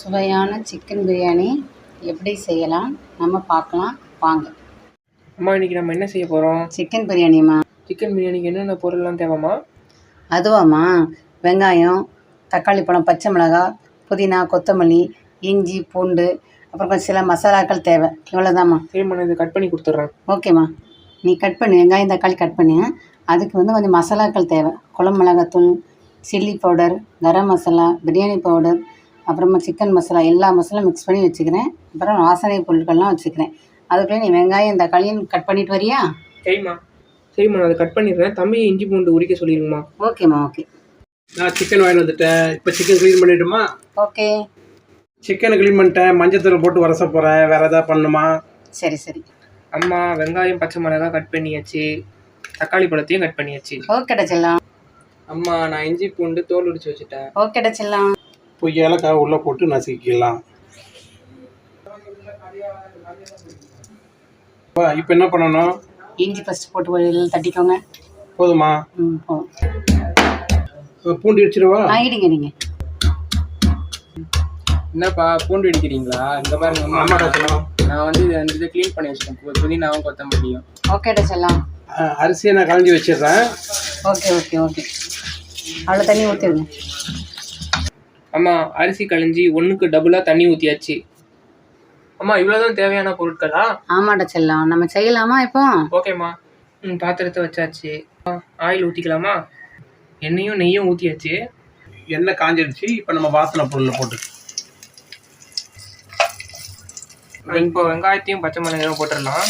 சுவையான சிக்கன் பிரியாணி எப்படி செய்யலாம்? நம்ம பார்க்கலாம். வாங்க. அம்மா இன்னைக்கு நம்ம என்ன செய்ய போகிறோம் சிக்கன் பிரியாணிம்மா. சிக்கன் பிரியாணிக்கு என்னென்ன பொருள்லாம் தேவைம்மா? அதுவாம்மா. வெங்காயம் தக்காளி பழம் பச்சை மிளகாய் புதினா கொத்தமல்லி இஞ்சி பூண்டு அப்புறம் கொஞ்சம் சில மசாலாக்கள் தேவை. இவ்வளோதாம்மா சரிம்மா நான் இதை கட் பண்ணி கொடுத்துட்றேன். ஓகேம்மா. நீ கட் பண்ணு. வெங்காயம் தக்காளி கட் பண்ணு. அதுக்கு வந்து கொஞ்சம் மசாலாக்கள் தேவை. குழம்பு மிளகாத்தூள் chilli powder garam masala biryani powder அப்புறமா சிக்கன் மசாலா எல்லா மசாலா மிக்ஸ் பண்ணி வச்சுக்கிறேன். அப்புறம் வாசனை பொருட்கள்லாம் வச்சுக்கிறேன். அதுக்குள்ளே நீ வெங்காயம் தக்காளியும் கட் பண்ணிட்டு வரியா? சரிம்மா. சரிம்மா நான் அதை கட் பண்ணிடுறேன். தம்பி இஞ்சி பூண்டு உரிக்க சொல்லிடுங்கம்மா. ஓகேம்மா ஓகே நான் சிக்கன் வாங்கிட்டு வந்துட்டேன். இப்போ சிக்கன் க்ளீன் பண்ணிட்டுமா? ஓகே சிக்கனை க்ளீன் பண்ணிட்டேன். மஞ்சத்தூள் போட்டு வரச போகிறேன் வேறு எதாவது பண்ணணுமா சரி சரி. அம்மா வெங்காயம் பச்சை மிளகாய் கட் பண்ணியாச்சு. தக்காளி பழத்தையும் கட் பண்ணியாச்சு. ஓகேடா செல்லம். அம்மா நான் இஞ்சி பூண்டு தோல் உரிச்சு வச்சுட்டேன். ஓகேடா செல்லம். இப்போ ஏலக்காய் உள்ளே போட்டு நசுக்கிக்கலாம். இப்போ என்ன பண்ணணும்? இஞ்சி ஃபஸ்ட்டு போட்டு தட்டிக்கோங்க. போதுமா? ம் போதும். பூண்டு இடிச்சிடவா? ஆ இடிங்க நீங்கள் என்னப்பா பூண்டு அடிக்கிறீங்களா இந்த செல்லம். நான் வந்து இதை வந்து க்ளீன் பண்ணி வச்சுட்டேன். புதினாவும் கொத்தமல்லியும். ஓகேடா செல்லம் அரிசியை நான் களைஞ்சி வச்சிடுறேன். ஓகே ஓகே ஓகே அவ்வளோ தண்ணி ஊற்றிடுங்க அம்மா அரிசி களைஞ்சி ஒன்றுக்கு டபுளாக தண்ணி ஊற்றியாச்சு அம்மா இவ்வளோதான் தேவையான பொருட்களா? ஆமாடா செல்லம் நம்ம செய்யலாமா இப்போ? ஓகேம்மா. ம் பாத்திரத்தை வச்சாச்சு. ஆயில் ஊற்றிக்கலாமா எண்ணெயும் நெய்யும் ஊற்றியாச்சு எண்ணெய் காஞ்சிடுச்சு இப்போ நம்ம வாசனை பொருளை போட்டு. இப்போ வெங்காயத்தையும் பச்சை மிளகாயும் போட்டுடலாம்.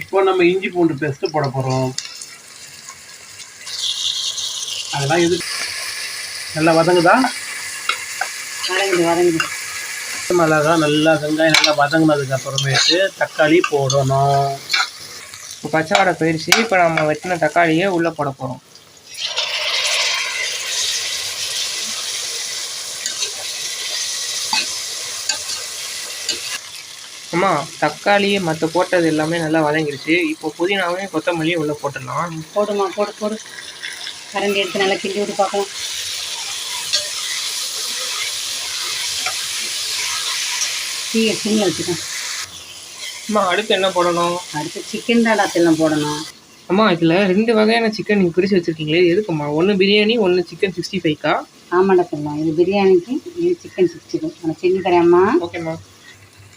இப்போ நம்ம இஞ்சி பூண்டு பேஸ்ட்டு போட போகிறோம் அதெல்லாம் எது நல்லா வதங்குதா? வதங்குது வதங்குது. மிளகா நல்லா வெங்காயம் நல்லா வதங்கினதுக்கு அப்புறமேட்டு தக்காளி போடணும். இப்போ பச்சை வடை போயிடுச்சு. இப்போ நம்ம வெட்டின தக்காளியை உள்ளே போட போகிறோம். அம்மா தக்காளி மற்ற போட்டது எல்லாமே நல்லா வதங்கிடுச்சு. இப்போ புதினாவையும் கொத்தமல்லியும் உள்ளே போட்டுடலாம். போடுமா போடு போடு. கரண்டி எடுத்து நல்லா கிண்டி விட்டு பார்க்கலாம். தீயை சிம்மில் வச்சுக்கோங்க அம்மா அடுத்து என்ன போடணும்? அடுத்து சிக்கன் தாடா செல்லம் போடணும். அம்மா இதில் ரெண்டு வகையான சிக்கன் நீங்கள் பிரித்து வச்சுருக்கீங்களே எதுக்கும்மா? ஒன்று பிரியாணி ஒன்று சிக்கன் சிக்ஸ்டி ஃபைவ்க்கா ஆமாடா செல்லம் இது பிரியாணிக்கு இது சிக்கன் சிக்ஸ்டி ஃபைவ் உனக்கு செஞ்சு தரேம்மா ஓகேம்மா.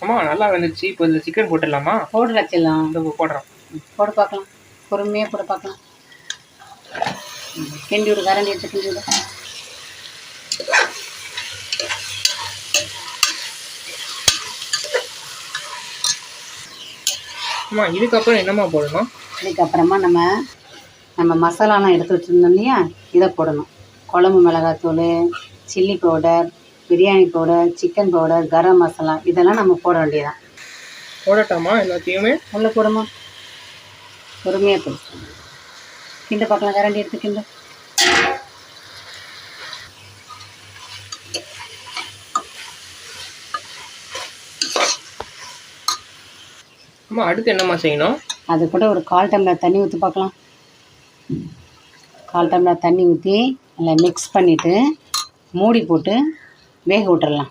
அம்மா நல்லா வந்துருச்சு. இப்போ இதில் சிக்கன் போட்டுடலாமா? போடுடா செல்லம் இந்த போடுறோம். போட்டு பார்க்கலாம். பொறுமையாக போட்டு பார்க்கலாம். கிண்டி விடு கரண்டி எடுத்து கிண்டி விடு அம்மா இதுக்கப்புறம் என்னம்மா போடணும்? இதுக்கப்புறமா நம்ம நம்ம மசாலாலாம் எடுத்து வச்சுருந்தோம் இல்லையா? இதை போடணும். குழம்பு மிளகாத்தூள் chilli powder biryani powder chicken powder garam masala இதெல்லாம் நம்ம போட வேண்டியதான் போடட்டாமா எல்லாத்தையுமே? உள்ளே போடுமா? பொறுமையாக போடு. கிண்ட பார்க்கலாம் கரண்டி எடுத்து கிண்ட. அம்மா அடுத்து என்னம்மா செய்யணும்? அது கூட ஒரு கால் டம்ளர் தண்ணி ஊற்றி பார்க்கலாம். கால் டம்ளர் தண்ணி ஊற்றி நல்லா மிக்ஸ் பண்ணிவிட்டு மூடி போட்டு வேக விட்டுறலாம்.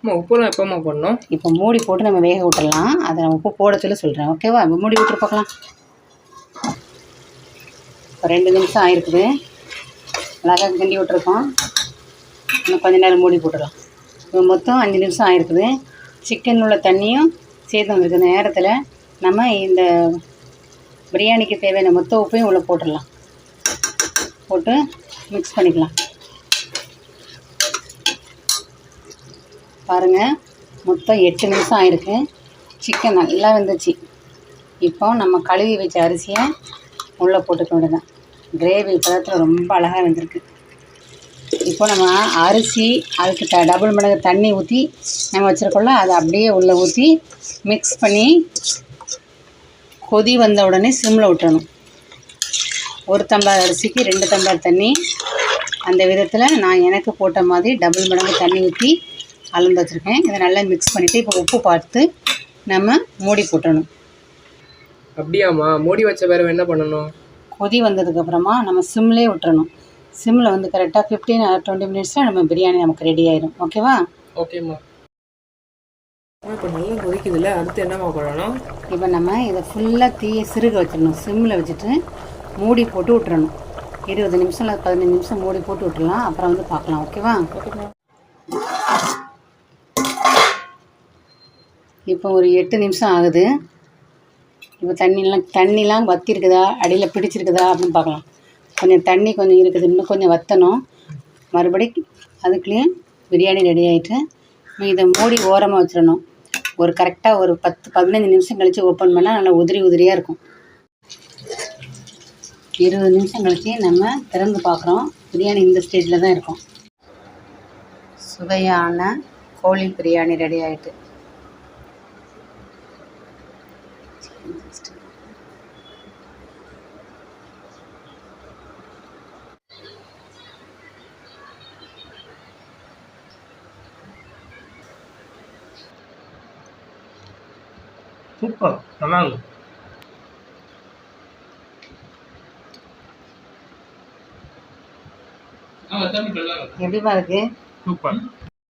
அம்மா உப்புலாம் எப்போம்மா போடணும்? இப்போ மூடி போட்டு நம்ம வேக விட்டுறலாம். அதை நம்ம உப்பு போட சொல்லி சொல்கிறேன் ஓகேவா இப்போ மூடி விட்டு பார்க்கலாம். இப்போ ரெண்டு நிமிஷம் ஆயிருக்குது. அழகாக கிண்டி விட்ருக்கோம் இன்னும் கொஞ்ச நேரம் மூடி போட்டுடலாம். இப்போ மொத்தம் அஞ்சு நிமிஷம் ஆயிருக்குது. சிக்கன் உள்ள தண்ணியும் சேர்த்து வந்திருக்கு. நேரத்தில் நம்ம இந்த பிரியாணிக்கு தேவையான மொத்த உப்பையும் உள்ளே போட்டுடலாம். போட்டு மிக்ஸ் பண்ணிக்கலாம். பாருங்கள் மொத்தம் எட்டு நிமிஷம் ஆயிருக்கு. சிக்கன் நல்லா வெந்துச்சு. இப்போ நம்ம கழுவி வச்ச அரிசியை உள்ளே போட்டுக்க வேண்டியதான் கிரேவி பதத்தில் ரொம்ப அழகாக வெந்திருக்கு. இப்போ நம்ம அரிசி அதுக்கு த டபுள் மடங்கு தண்ணி ஊற்றி நம்ம வச்சுருக்கோம்ல அதை அப்படியே உள்ளே ஊற்றி மிக்ஸ் பண்ணி கொதி வந்த உடனே சிம்மில் விட்டுறணும். ஒரு டம்ளர் அரிசிக்கு ரெண்டு டம்ளர் தண்ணி. அந்த விதத்தில் நான் எனக்கு போட்ட மாதிரி டபுள் மடங்கு தண்ணி ஊற்றி அளந்து வச்சுருக்கேன். இதை நல்லா மிக்ஸ் பண்ணிவிட்டு இப்போ உப்பு பார்த்து நம்ம மூடி போட்டணும். அப்படியாம்மா? மூடி வச்ச பிறகு என்ன பண்ணணும்? கொதி வந்ததுக்கப்புறமா நம்ம சிம்லேயே விட்டுறணும். சிம்மில் வந்து கரெக்டாக ஃபிஃப்டீன் ஆர் டுவெண்ட்டி மினிட்ஸில் நம்ம பிரியாணி நமக்கு ரெடி ஆயிடும் ஓகேவா ஓகேம்மா. இப்போ நல்லா கொதிக்குதுல்ல. அடுத்து என்னம்மா பண்ணணும்? இப்போ நம்ம இதை ஃபுல்லாக தீயை சிறுக வச்சிடணும். சிம்மில் வச்சுட்டு மூடி போட்டு விட்டுறணும். இருபது நிமிஷம் இல்லை பதினஞ்சு நிமிஷம் மூடி போட்டு விட்டுறலாம். அப்புறம் வந்து பார்க்கலாம். ஓகேவா இப்போ ஒரு எட்டு நிமிஷம் ஆகுது. இப்போ தண்ணிலாம் தண்ணிலாம் வத்திருக்குதா? அடியில் பிடிச்சிருக்குதா? அப்படின்னு பார்க்கலாம். கொஞ்சம் தண்ணி கொஞ்சம் இருக்குது. இன்னும் கொஞ்சம் வற்றணும் மறுபடி அதுக்குள்ளேயும் பிரியாணி ரெடி ஆகிட்டு இதை மூடி ஓரமாக வச்சிடணும். ஒரு கரெக்டாக ஒரு பத்து பதினஞ்சு நிமிஷம் கழித்து ஓப்பன் பண்ணால் நல்லா உதிரி உதிரியாக இருக்கும். இருபது நிமிஷம் கழித்து நம்ம திறந்து பார்க்குறோம். பிரியாணி இந்த ஸ்டேஜில் தான் இருக்கும். சுவையான கோழி பிரியாணி ரெடி ஆகிட்டு சூப்பர் நல்லா இருக்கு எப்படிமா இருக்குது சூப்பர்